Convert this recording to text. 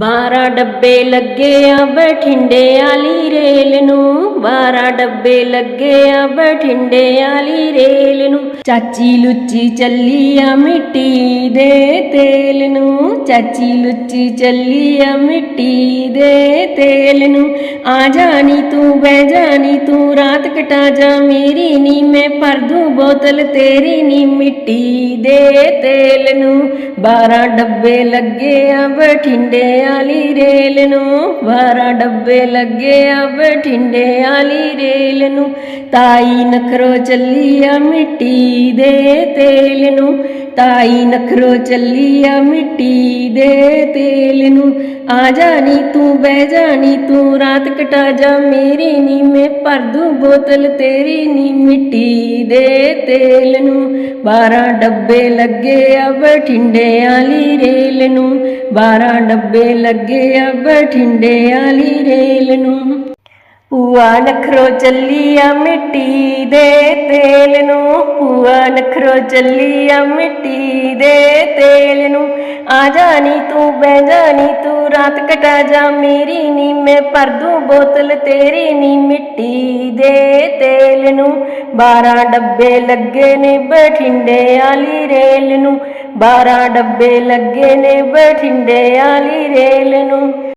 ਬਾਰਾਂ ਡੱਬੇ ਲੱਗੇ ਆ ਬਠਿੰਡੇ ਵਾਲੀ ਰੇਲ ਨੂੰ, ਬਾਰਾਂ ਡੱਬੇ ਲੱਗੇ ਆ ਬਠਿੰਡੇ ਵਾਲੀ ਰੇਲ ਨੂੰ। ਚਾਚੀ ਲੁੱਚੀ ਚੱਲੀ ਆ ਮਿੱਟੀ ਦੇ ਤੇਲ ਨੂੰ, ਚਾਚੀ ਲੁੱਚੀ ਚੱਲੀ ਆ ਮਿੱਟੀ ਦੇ ਤੇਲ ਨੂੰ। ਆ ਜਾਣੀ ਤੂੰ, ਬਹਿ ਜਾਣੀ ਤੂੰ, ਰਾਤ ਕਟਾ ਜਾ, ਮੇਰੀ ਨੀ ਮੈਂ ਭਰ ਦੂੰ ਬੋਤਲ, ਤੇਰੀ ਨੀ ਮਿੱਟੀ ਦੇ ਤੇਲ ਨੂੰ। 12 ਡੱਬੇ ਲੱਗੇ ਆ ਬਠਿੰਡੇ ਵਾਲੀ ਰੇਲ ਨੂੰ 12 ਡੱਬੇ ਲੱਗੇ ਆ ਬਠਿੰਡੇ ਵਾਲੀ ਰੇਲ ਨੂੰ। ਤਾਈ ਨਖਰੋ ਚੱਲੀ ਆ ਮਿੱਟੀ ਦੇ ਤੇਲ ਨੂੰ, ਤਾਈ ਨਖਰੋ ਚੱਲੀ ਆ ਮਿੱਟੀ ਦੇ ਤੇਲ ਨੂੰ। ਆ ਜਾਣੀ ਤੂੰ, ਬਹਿ ਜਾਣੀ ਤੂੰ, ਰਾਤ ਕਟਾ ਜਾ, ਮੇਰੀ ਨੀ ਮੈਂ ਭਰ ਦੂੰ ਬੋਤਲ, ਤੇਰੀ ਨੀ ਮਿੱਟੀ ਦੇ ਤੇਲ ਨੂੰ। 12 ਡੱਬੇ ਲੱਗੇ ਆ ਬਠਿੰਡੇ ਬਠਿੰਡੇ ਵਾਲੀ ਰੇਲ ਨੂੰ 12 ਡੱਬੇ ਲੱਗੇ ਆ ਬਠਿੰਡੇ ਵਾਲੀ ਰੇਲ ਨੂੰ। ਪੂਆ ਨਖਰੋ ਚੱਲੀ ਆ ਮਿੱਟੀ ਦੇ ਤੇਲ ਨੂੰ। ਪੂਆ ਨਖਰੋ ਚੱਲੀ ਆ ਮਿੱਟੀ ਦੇ ਤੇਲ ਨੂੰ। ਆ ਜਾਣੀ ਤੂੰ, ਬਹਿ ਜਾਣੀ ਤੂੰ, ਰਾਤ ਕਟਾ ਜਾ, ਮੇਰੀ ਨੀ ਮੈਂ ਭਰ ਦੂੰ ਬੋਤਲ, ਤੇਰੀ ਨੀ ਮਿੱਟੀ ਦੇ ਤੇਲ ਨੂੰ। 12 ਡੱਬੇ ਲੱਗੇ ਨੇ ਬਠਿੰਡੇ ਵਾਲੀ ਰੇਲ ਨੂੰ। 12 ਡੱਬੇ ਲੱਗੇ ਨੇ ਬਠਿੰਡੇ ਵਾਲੀ ਰੇਲ ਨੂੰ।